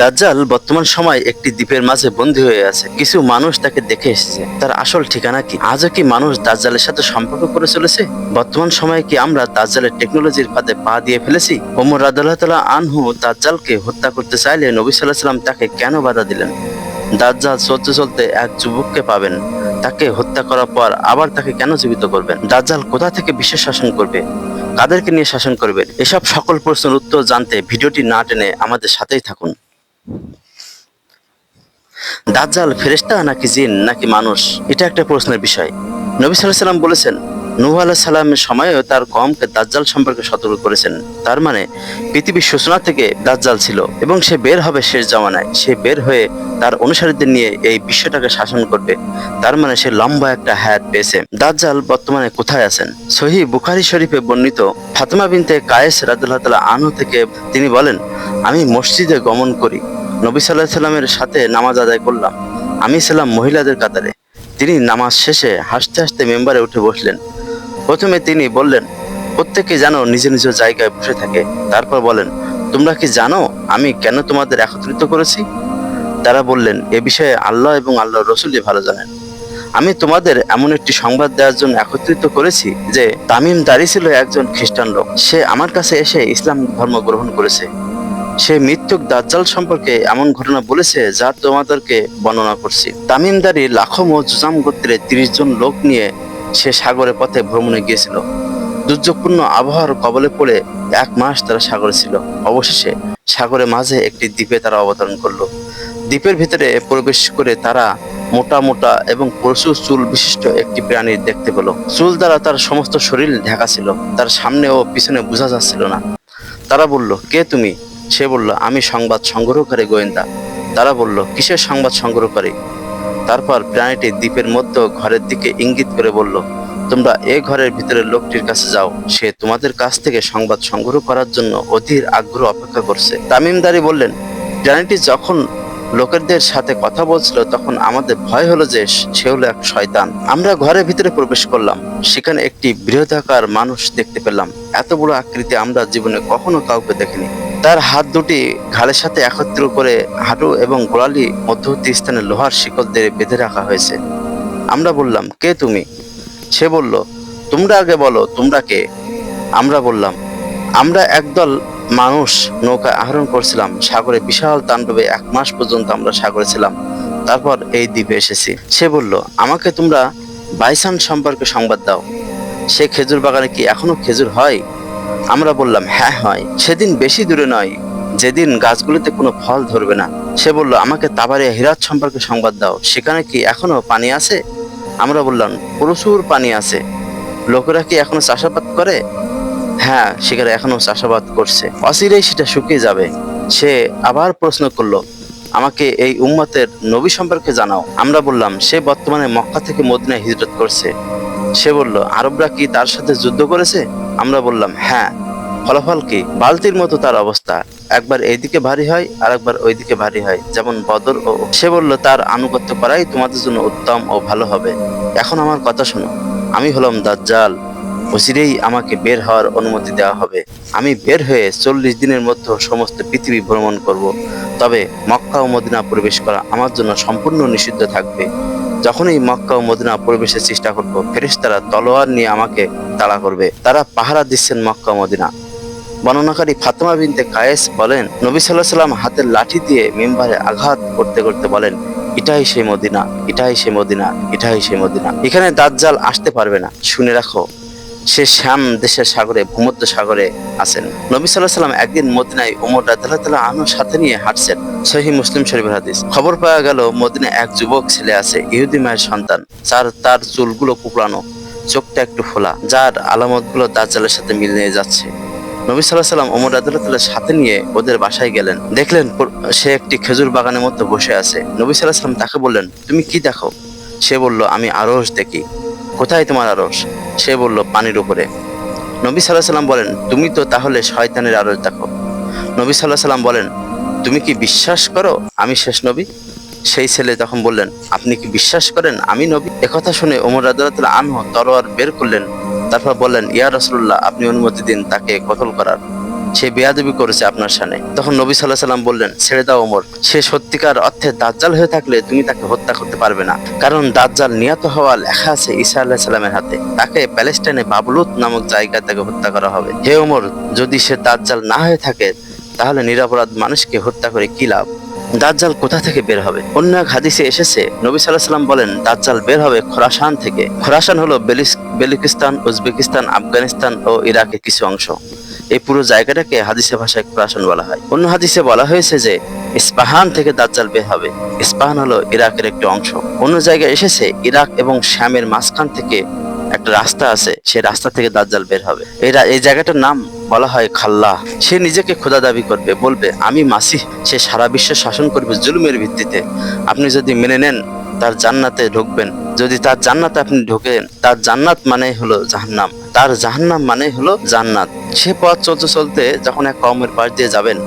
দাজ্জাল বর্তমান সময় একটি দ্বীপের মাঝে বন্দী হয়ে আছে। কিছু মানুষ তাকে দেখে এসেছে। তার আসল ঠিকানা কি? আজও কি মানুষ দাজ্জালের সাথে সম্পর্ক করে চলেছে? বর্তমান সময়ে কি আমরা দাজ্জালের টেকনোলজির ফাঁদে পা দিয়ে ফেলেছি? ওমর রাদুল্লাহ আনহু দাজ্জালকে হত্যা করতে চাইলে নবী সাল্লাহ সাল্লাম তাকে কেন বাধা দিলেন? দাজ্জাল চলতে চলতে এক যুবককে পাবেন। তাকে হত্যা করার পর আবার তাকে কেন জীবিত করবেন? দাজ্জাল কোথা থেকে বিশ্ব শাসন করবে? কাদেরকে নিয়ে শাসন করবেন এসব সকল প্রশ্নের উত্তর জানতে ভিডিওটি না টেনে আমাদের সাথেই থাকুন। দাজ্জাল ফেরেশতা নাকি জিন, নাকি মানুষ? এটা একটা প্রশ্নের বিষয়। নবী সাল্লাহ সাল্লাম বলেছেন, নূহ আলাহ সাল্লামের সময়েও তার কমকে দাজ্জাল সম্পর্কে সতর্ক করেছেন। তার মানে পৃথিবীর সূচনা থেকে দাজ্জাল ছিল এবং সে বের হবে শেষ জামানায়। সে বের হয়ে তার অনুসারীদের নিয়ে এই বিশ্বটাকে শাসন করবে। তার মানে সে লম্বা একটা হায়াত পেয়েছে। দাজ্জাল বর্তমানে কোথায় আছেন? সহি বুখারি শরীফে বর্ণিত ফাতেমা বিনতে কায়েস রাদুল্লাহ তালা আনহু থেকে তিনি বলেন, আমি মসজিদে গমন করি। নবী সাল্লাহ সাল্লামের সাথে নামাজ আদায় করলাম। আমি ছিলাম মহিলাদের কাতারে। তিনি নামাজ শেষে হাসতে হাসতে মেম্বারে উঠে বসলেন। প্রথমে তিনি বললেন, প্রত্যেকে যেন নিজ নিজ জায়গায় বসে থাকে। তারপর বলেন, তোমরা কি জানো আমি কেন তোমাদের একত্রিত করেছি? তারা বললেন, এ বিষয়ে আল্লাহ এবং আল্লাহ রসুলই ভালো জানেন। আমি তোমাদের এমন একটি সংবাদ দেওয়ার জন্য একত্রিত করেছি যে তামিম দাঁড়ি ছিল একজন খ্রিস্টান লোক। সে আমার কাছে এসে ইসলাম ধর্ম গ্রহণ করেছে। সে মৃত্যুক দাজ্জাল সম্পর্কে এমন ঘটনা বলেছে যা তোমাদেরকে বর্ণনা করছি। তামিমদারি লাখো ও জুজাম গোত্রে তিরিশ জন লোক নিয়ে সে সাগরের পথে ভ্রমণে গিয়েছিল। দুর্যোগপূর্ণ আবহাওয়ার কবলে পড়ে এক মাস তারা সাগরে ছিল। অবশেষে সাগরের মাঝে একটি দ্বীপে তারা অবতরণ করল। দ্বীপের ভিতরে প্রবেশ করে তারা মোটা মোটা এবং প্রচুর চুল বিশিষ্ট একটি প্রাণী দেখতে পেল। চুল দ্বারা তার সমস্ত শরীর ঢাকা ছিল। তার সামনে ও পিছনে বোঝা যাচ্ছিল না। তারা বলল, কে তুমি? সে বলল, আমি সংবাদ সংগ্রহকারী গোয়েন্দা। তারা বলল, কিসের সংবাদ সংগ্রহকারী? তারপর প্রাণীটি দ্বীপের মধ্যে ঘরের দিকে ইঙ্গিত করে বলল, তোমরা এ ঘরের ভিতরে লোকটির কাছে যাও। সে তোমাদের কাছ থেকে সংবাদ সংগ্রহ করার জন্য অধীর আগ্রহ অপেক্ষা করছে। তামিমদারি বললেন, প্রাণীটি যখন লোকেদের সাথে কথা বলছিল, তখন আমাদের ভয় হলো যে সে হলো এক শয়তান। আমরা ঘরের ভিতরে প্রবেশ করলাম। সেখানে একটি বৃহদাকার মানুষ দেখতে পেলাম। এত বড় আকৃতি আমরা জীবনে কখনো কাউকে দেখিনি। তার হাত দুটি ঘাড়ের সাথে একত্র করে হাঁটু এবং গোড়ালি মধ্যবর্তী স্থানে লোহার শিকল দিয়ে বেঁধে রাখা হয়েছে। আমরা বললাম, কে তুমি? সে বলল, তোমরা আগে বলো, তোমরা কে? আমরা বললাম, আমরা একদল মানুষ নৌকা আহরণ করছিলাম। সাগরে বিশাল তাণ্ডবে এক মাস পর্যন্ত আমরা সাগরে ছিলাম। তারপর এই দ্বীপে এসেছি। সে বলল, আমাকে তোমরা বাইসান সম্পর্কে সংবাদ দাও। সে খেজুর বাগানে কি এখনও খেজুর হয়? আমরা বললাম হ্যাঁ হয়। সেদিন বেশি দূরে নয়। যেদিন গাছগুলিতে কোনো ফল ধরবে না। সে বলল, আমাকে তাবারিয়া হিরাত সম্পর্কে সংবাদ দাও। সেখানে কি এখনও পানি আছে? আমরা বললাম, প্রচুর পানি আছে। লোকেরা কি এখনও চাষাবাদ করে? হ্যাঁ সেখানে এখনও চাষাবাদ করছে। অচিরেই সেটা শুকিয়ে যাবে। সে আবার প্রশ্ন করল, আমাকে এই উম্মতের নবী সম্পর্কে জানাও। আমরা বললাম, সে বর্তমানে মক্কা থেকে মদিনায় হিজরত করছে। সে বলল, আরবরা কি তার সাথে যুদ্ধ করেছে? আমরা বললাম হ্যাঁ। ফলাফল কি? বালতির মতো তার অবস্থা। একবার এইদিকে ভারী হয় আর একবার ওইদিকে ভারী হয়, যেমন বদর ও সে বলল, তার আনুগত্য করাই তোমাদের জন্য উত্তম ও ভালো হবে। এখন আমার কথা শোনো। আমি হলাম দাজ্জাল। অচিরেই আমাকে বের হওয়ার অনুমতি দেওয়া হবে। আমি বের হয়ে চল্লিশ দিনের মধ্যে সমস্ত পৃথিবী ভ্রমণ করব। তবে মক্কা ও মদিনা প্রবেশ করা আমার জন্য সম্পূর্ণ নিষিদ্ধ থাকবে। যখনই মক্কা ও মদিনা পরিবেশের চেষ্টা করব, ফেরেশতারা তলোয়ার নিয়ে আমাকে তাড়া করবে। তারা পাহারা দিচ্ছেন মক্কা মদিনা। বর্ণনাকারী ফাতেমা বিনতে কায়েস বলেন, নবী সাল্লাহ সাল্লাম হাতের লাঠি দিয়ে মেম্বারে আঘাত করতে করতে বলেন, এটাই সেই মদিনা, এটাই সেই মদিনা, এটাই সেই মদিনা। এখানে দাজ্জাল আসতে পারবে না। শুনে রাখো সে শ্যাম দেশের সাগরে, ভূমধ্য সাগরে আছেন। নবী সাল্লাহ সাল্লাম একদিন মদিনায় ওমর রাদিয়াল্লাহু তাআলা আনহুর সাথে নিয়ে হাঁটছেন। সহি মুসলিম শরীফের হাদিস। খবর পাওয়া গেল, মদিনায় এক যুবক ছেলে আছে, ইহুদি মায়ের সন্তান। যার, তার চুলগুলো কুকড়ানো চোখটা একটু ফোলা, যার আলামতগুলো দাজ্জালের সাথে মিলিয়ে যাচ্ছে। নবী সাল্লাহ সাল্লাম ওমর রাদিয়াল্লাহু সাথে নিয়ে ওদের বাসায় গেলেন। দেখলেন সে একটি খেজুর বাগানের মধ্যে বসে আছে। নবী সাল্লাহ সাল্লাম তাকে বললেন, তুমি কি দেখো? সে বলল, আমি আরস দেখি। কোথায় তোমার আরস সে বলল পানির উপরে। নবী সাল্লাহ সাল্লাম বলেন, তুমি তো তাহলে শয়তানের আরস দেখো। নবী সাল্লাহ সাল্লাম বলেন, তুমি কি বিশ্বাস করো? আমি শেষ নবী। সেই ছেলে তখন বললেন, আপনি কি বিশ্বাস করেন? আমি নবী? একথা শুনে ওমর রাদিয়াল্লাহু আনহু তরোয়ার বের করলেন। তারপর বললেন, ইয়া রাসূলুল্লাহ, আপনি অনুমতি দিন তাকে কতল করার। সে বেয়াদবি করেছে আপনার সামনে। তখন নবী সাল্লাহ সাল্লাম বললেন, ছেড়ে দাও ওমর। সে সত্যিকার অর্থে দাজ্জাল হয়ে থাকলে তুমি তাকে হত্যা করতে পারবে না। কারণ দাজ্জাল নিহত হওয়া লেখা আছে ঈসা আল্লাহ সাল্লামের হাতে। তাকে প্যালেস্টাইনে বাবলুত নামক জায়গায় তাকে হত্যা করা হবে। হে ওমর, যদি সে দাজ্জাল না হয়ে থাকে, তাহলে নিরাপরাধ মানুষকে হত্যা করে কি লাভ? দাজ্জাল কোথা থেকে বের হবে? অন্য এক হাদিসে এসেছে, নবী সাল্লাহ সাল্লাম বলেন, দাজ্জাল বের হবে খোরাসান থেকে। খোরাসান হলো বেলিস- বেলুকিস্তান, উজবেকিস্তান, আফগানিস্তান ও ইরাকের কিছু অংশ। এই পুরো জায়গাটাকে হাদিসে ভাষায় খোরাসান বলা হয়। অন্য হাদিসে বলা হয়েছে যে, ইস্পাহান থেকে দাজ্জাল বের হবে। ইস্পাহান হলো ইরাকের একটি অংশ। অন্য জায়গায় এসেছে, ইরাক এবং শ্যামের মাঝখান থেকে একটা রাস্তা আছে, সেই রাস্তা থেকে দাজ্জাল বের হবে। এই রা- এই জায়গাটার নাম বলা হয় খাল্লা। সে নিজেকে খোদা দাবি করবে, বলবে, আমি মাসিহ, সে সারা বিশ্ব শাসন করবে জুলুমের ভিত্তিতে। আপনি যদি মেনে নেন, তার জান্নাতে ঢুকবেন। যদি তার জান্নাতে আপনি ঢোকেন, তার জান্নাত মানে হলো জাহান্নাম। তার জাহান্নাম মানে হলো জান্নাত। সে পথ চলতে চলতে যখন এক কমের পাশ দিয়ে যাবেন,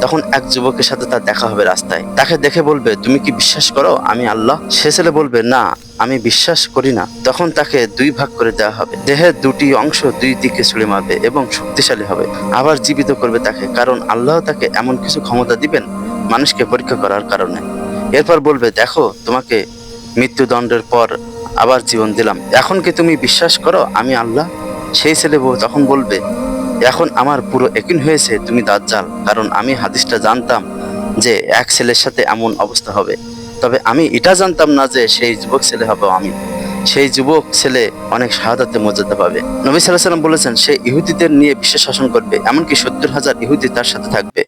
তখন এক যুবকের সাথে তার দেখা হবে রাস্তায়। তাকে দেখে বলবে, তুমি কি বিশ্বাস করো? আমি আল্লাহ। সে ছেলে বলবে, না, আমি বিশ্বাস করি না। তখন তাকে দুই ভাগ করে দেওয়া হবে। দেহের দুটি অংশ দুই দিকে ছুড়ে মারবে এবং শক্তিশালী হবে। আবার জীবিত করবে তাকে, কারণ আল্লাহ তাকে এমন কিছু ক্ষমতা দিবেন মানুষকে পরীক্ষা করার কারণে। এরপর বলবে, দেখো, তোমাকে মৃত্যুদণ্ডের পর আবার জীবন দিলাম। এখন কি তুমি বিশ্বাস করো? আমি আল্লাহ। সেই ছেলে বউ তখন বলবে, এখন আমার পুরো একিন হয়েছে, তুমি দাজ্জাল। কারণ আমি হাদিসটা জানতাম যে এক ছেলের সাথে এমন অবস্থা হবে। তবে আমি এটা জানতাম না যে সেই যুবক ছেলে হবে আমি। সেই যুবক ছেলে অনেক শাহাদাতে মর্যাদা পাবে। নবী সাল্লাহ সাল্লাম বলেছেন, সে ইহুদিদের নিয়ে বিশ্ব শাসন করবে, এমনকি সত্তর হাজার ইহুদি তার সাথে থাকবে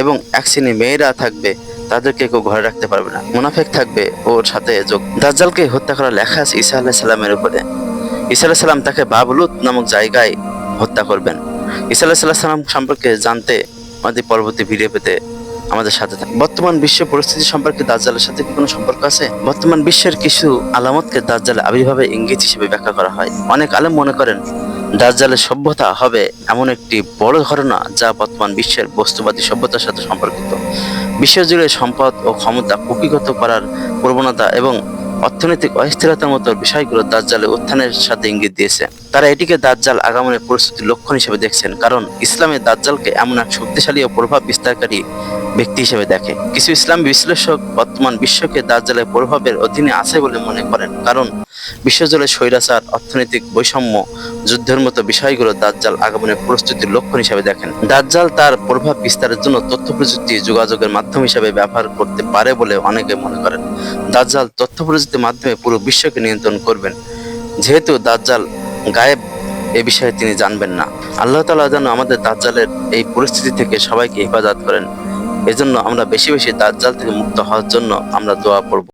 এবং এক শ্রেণি মেয়েরা থাকবে, তাদেরকে কেউ ঘরে রাখতে পারবে না। মুনাফেক থাকবে ওর সাথে যোগ। দাজ্জালকে হত্যা করা লেখা আছে ঈসা আল্লাহ সাল্লামের উপরে। আল্লাহ সাল্লাম তাকে বাবলুত নামক জায়গায় হত্যা করবেন। সাল্লাহ সাল্লাম সম্পর্কে জানতে আমাদের পরবর্তী ভিডিও পেতে আমাদের সাথে থাকুন। বর্তমান বিশ্ব পরিস্থিতি সম্পর্কে দাজ্জালের সাথে কি কোনো সম্পর্ক আছে? বর্তমান বিশ্বের কিছু আলামতকে দাজ্জালের আবির্ভাবে ইঙ্গিত হিসেবে ব্যাখ্যা করা হয়। অনেক আলেম মনে করেন, দাজ্জালের সভ্যতা হবে এমন একটি বড় ঘটনা যা বর্তমান বিশ্বের বস্তুবাদী সভ্যতার সাথে সম্পর্কিত। বিশ্বজুড়ে সম্পদ ও ক্ষমতা কুকিগত করার প্রবণতা এবং অর্থনৈতিক অস্থিরতার মতো বিষয়গুলো দাজ্জালের উত্থানের সাথে ইঙ্গিত দিয়েছে। তারা এটিকে দাজ্জাল আগমনের পরিস্থিতির লক্ষণ হিসেবে দেখছেন, কারণ ইসলামে দাজ্জালকে এমন এক শক্তিশালী ও প্রভাব বিস্তারকারী ব্যক্তি হিসেবে দেখে। কিছু ইসলাম বিশ্লেষক বর্তমান বিশ্বকে দাজ্জালের প্রভাবের অধীনে আছে বলে মনে করেন, কারণ বিশ্বজুড়ে স্বৈরাচার, অর্থনৈতিক বৈষম্য, যুদ্ধের মতো বিষয়গুলো দাজ্জাল আগমনের প্রস্তুতির লক্ষণ হিসেবে দেখেন। দাজ্জাল তার প্রভাব বিস্তারের জন্য তথ্য প্রযুক্তি যোগাযোগের মাধ্যম হিসেবে ব্যবহার করতে পারে বলে অনেকে মনে করেন। দাজ্জাল তথ্য প্রযুক্তির মাধ্যমে পুরো বিশ্বকে নিয়ন্ত্রণ করবেন, যেহেতু দাজ্জাল গায়েব এ বিষয়ে তিনি জানবেন না। আল্লাহ তালা যেন আমাদের দাজ্জালের এই পরিস্থিতি থেকে সবাইকে হেফাজত করেন। এজন্য আমরা বেশি বেশি দাজ্জাল থেকে মুক্ত হওয়ার জন্য আমরা দোয়া করব।